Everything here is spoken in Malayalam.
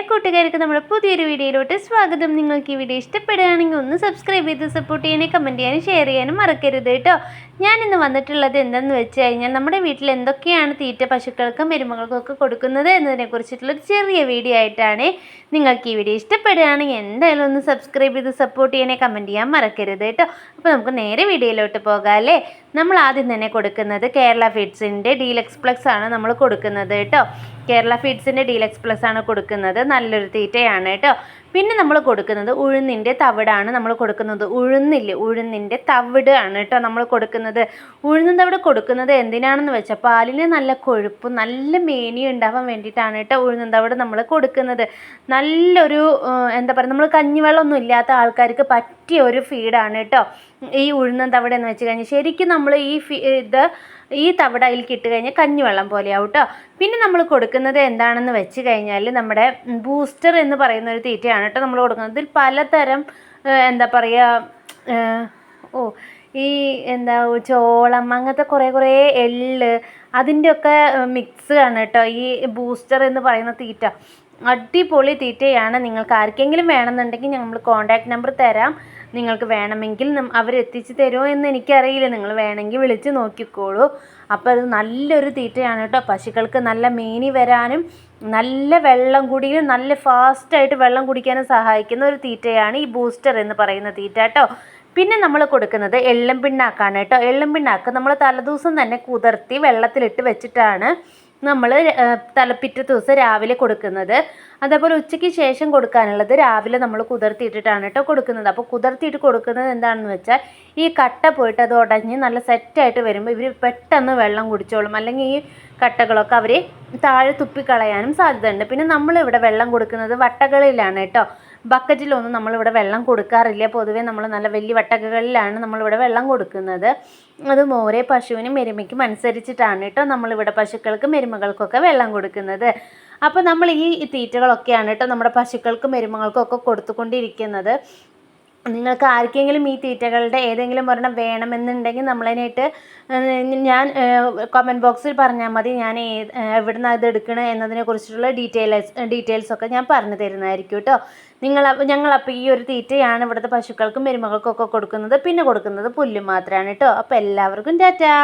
എല്ലാ കൂട്ടുകാർക്ക് നമ്മുടെ പുതിയൊരു വീഡിയോയിലോട്ട് സ്വാഗതം. നിങ്ങൾക്ക് ഈ വീഡിയോ ഇഷ്ടപ്പെടുകയാണെങ്കിൽ ഒന്ന് സബ്സ്ക്രൈബ് ചെയ്ത് സപ്പോർട്ട് ചെയ്യാനും കമന്റ് ചെയ്യാനും ഷെയർ ചെയ്യാനും മറക്കരുത് കേട്ടോ. ഞാൻ ഇന്ന് വന്നിട്ടുള്ളത് എന്തെന്ന് വെച്ച് കഴിഞ്ഞാൽ നമ്മുടെ വീട്ടിൽ എന്തൊക്കെയാണ് തീറ്റ പശുക്കൾക്കും എരുമകൾക്കും ഒക്കെ കൊടുക്കുന്നത് എന്നതിനെ കുറിച്ചിട്ടുള്ളൊരു ചെറിയ വീഡിയോ ആയിട്ടാണ് നിങ്ങൾക്ക് ഈ വീഡിയോ ഇഷ്ടപ്പെടുകയാണെങ്കിൽ എന്തായാലും ഒന്ന് സബ്സ്ക്രൈബ് ചെയ്ത് സപ്പോർട്ട് ചെയ്യണേ കമന്റ് ചെയ്യാൻ മറക്കരുത് കേട്ടോ. അപ്പോൾ നമുക്ക് നേരെ വീഡിയോയിലോട്ട് പോകാം അല്ലേ? നമ്മൾ ആദ്യം തന്നെ കൊടുക്കുന്നത് കേരള ഫീഡ്സിന്റെ ഡീലക്സ് പ്ലസ് ആണ് നമ്മൾ കൊടുക്കുന്നത് കേട്ടോ. കേരള ഫീഡ്സിന്റെ ഡീലക്സ് പ്ലസ് ആണ് കൊടുക്കുന്നത്. നല്ലൊരു തീറ്റയാണ് കേട്ടോ. പിന്നെ നമ്മൾ കൊടുക്കുന്നത് ഉഴുന്നിന്റെ തവിടാണ്. നമ്മൾ കൊടുക്കുന്നത് ഉഴുന്നില്ലേ? ഉഴുന്നിന്റെ തവിട് ആണ് കേട്ടോ നമ്മൾ കൊടുക്കുന്നത്. ഉഴുന്നും തവിട് കൊടുക്കുന്നത് എന്തിനാണെന്ന് വെച്ചാൽ പാലിന് നല്ല കൊഴുപ്പ് നല്ല മേനിയും ഉണ്ടാവാൻ വേണ്ടിയിട്ടാണ് കേട്ടോ ഉഴുന്നും തവിട് നമ്മൾ കൊടുക്കുന്നത്. നല്ലൊരു എന്താ പറയുക നമ്മൾ കഞ്ഞിവെള്ളമൊന്നും ഇല്ലാത്ത ആൾക്കാർക്ക് പറ്റിയ ഒരു ഫീഡാണ് കേട്ടോ ഈ ഉഴുന്നും തവിടെന്ന് വെച്ച് കഴിഞ്ഞാൽ. ശരിക്കും നമ്മൾ ഈ ഫീ ഇത് ഈ തവിട അതിലേക്ക് ഇട്ട് കഴിഞ്ഞാൽ കഞ്ഞിവെള്ളം പോലെയാവും കേട്ടോ പിന്നെ നമ്മൾ കൊടുക്കുന്നത് എന്താണെന്ന് വെച്ച് കഴിഞ്ഞാൽ നമ്മുടെ ബൂസ്റ്റർ എന്ന് പറയുന്ന ഒരു തീറ്റയാണ് കേട്ടോ നമ്മൾ കൊടുക്കുന്നത്. ഇതിൽ പലതരം എന്താ പറയുക ഓ ഈ എന്താ ചോളം അങ്ങനത്തെ കുറേ കുറേ എള്ള് അതിന്റെയൊക്കെ ആണ് കേട്ടോ. ഈ ബൂസ്റ്റർ എന്ന് പറയുന്ന തീറ്റ. അടിപൊളി തീറ്റയാണ്. നിങ്ങൾക്ക് ആർക്കെങ്കിലും വേണമെന്നുണ്ടെങ്കിൽ നമ്മൾ കോൺടാക്ട് നമ്പർ തരാം. നിങ്ങൾക്ക് വേണമെങ്കിൽ അവർ അവരെത്തിച്ച് തരുമോ എന്ന് എനിക്കറിയില്ല. നിങ്ങൾ വേണമെങ്കിൽ വിളിച്ച് നോക്കിക്കോളൂ. അപ്പോൾ അത് നല്ലൊരു തീറ്റയാണ് കേട്ടോ. പശുക്കൾക്ക് നല്ല മേനി വരാനും നല്ല വെള്ളം കുടിക്കാനും നല്ല ഫാസ്റ്റായിട്ട് വെള്ളം കുടിക്കാനും സഹായിക്കുന്ന ഒരു തീറ്റയാണ് ഈ ബൂസ്റ്റർ എന്ന് പറയുന്ന തീറ്റ കേട്ടോ. പിന്നെ നമ്മൾ കൊടുക്കുന്നത് എള്ളും പിണ്ണാക്കാണ് കേട്ടോ. എള്ളും പിണ്ണാക്ക് നമ്മൾ തലേദിവസം തന്നെ കുതിർത്തി വെള്ളത്തിലിട്ട് വെച്ചിട്ടാണ് നമ്മൾ തലപ്പിറ്റ ദിവസം രാവിലെ കൊടുക്കുന്നത്. അതേപോലെ ഉച്ചയ്ക്ക് ശേഷം കൊടുക്കാനുള്ളത് രാവിലെ നമ്മൾ കുതിർത്തിയിട്ടിട്ടാണ് കേട്ടോ കൊടുക്കുന്നത്. അപ്പോൾ കുതിർത്തിയിട്ട് കൊടുക്കുന്നത് എന്താണെന്ന് വെച്ചാൽ ഈ കട്ട പോയിട്ട് അത് ഉടഞ്ഞ് നല്ല സെറ്റായിട്ട് വരുമ്പോൾ ഇവർ പെട്ടെന്ന് വെള്ളം കുടിച്ചോളും. അല്ലെങ്കിൽ ഈ കട്ടകളൊക്കെ അവർ താഴെ തുപ്പിക്കളയാനും സാധ്യതയുണ്ട്. പിന്നെ നമ്മളിവിടെ വെള്ളം കൊടുക്കുന്നത് വട്ടകളിലാണ് കേട്ടോ. ബക്കറ്റിലൊന്നും നമ്മളിവിടെ വെള്ളം കൊടുക്കാറില്ല. പൊതുവേ നമ്മൾ നല്ല വലിയ വട്ടകകളിലാണ് നമ്മളിവിടെ വെള്ളം കൊടുക്കുന്നത്. അത് മോരെ പശുവിനും എരുമയ്ക്കും അനുസരിച്ചിട്ടാണ് കേട്ടോ നമ്മളിവിടെ പശുക്കൾക്കും എരുമകൾക്കൊക്കെ വെള്ളം കൊടുക്കുന്നത്. അപ്പോൾ നമ്മൾ ഈ തീറ്റകളൊക്കെയാണ് കേട്ടോ നമ്മുടെ പശുക്കൾക്കും എരുമകൾക്കും ഒക്കെ കൊടുത്തുകൊണ്ടിരിക്കുന്നത്. നിങ്ങൾക്ക് ആർക്കെങ്കിലും ഈ തീറ്റകളുടെ ഏതെങ്കിലും ഒരെണ്ണം വേണമെന്നുണ്ടെങ്കിൽ നമ്മളതിനായിട്ട് ഞാൻ കമന്റ് ബോക്സിൽ പറഞ്ഞാൽ മതി. ഞാൻ ഏത് എവിടെ നിന്ന് അത് എടുക്കണത് എന്നതിനെ കുറിച്ചിട്ടുള്ള ഡീറ്റെയിൽസ് ഡീറ്റെയിൽസ് ഒക്കെ ഞാൻ പറഞ്ഞു തരുന്നതായിരിക്കും കേട്ടോ. നിങ്ങൾ ഞങ്ങളപ്പോൾ ഈ ഒരു തീറ്റയാണ് ഇവിടുത്തെ പശുക്കൾക്കും എരുമകൾക്കും ഒക്കെ കൊടുക്കുന്നത്. പിന്നെ കൊടുക്കുന്നത് പുല്ല് മാത്രമാണ് കേട്ടോ. അപ്പോൾ എല്ലാവർക്കും ടാറ്റാ.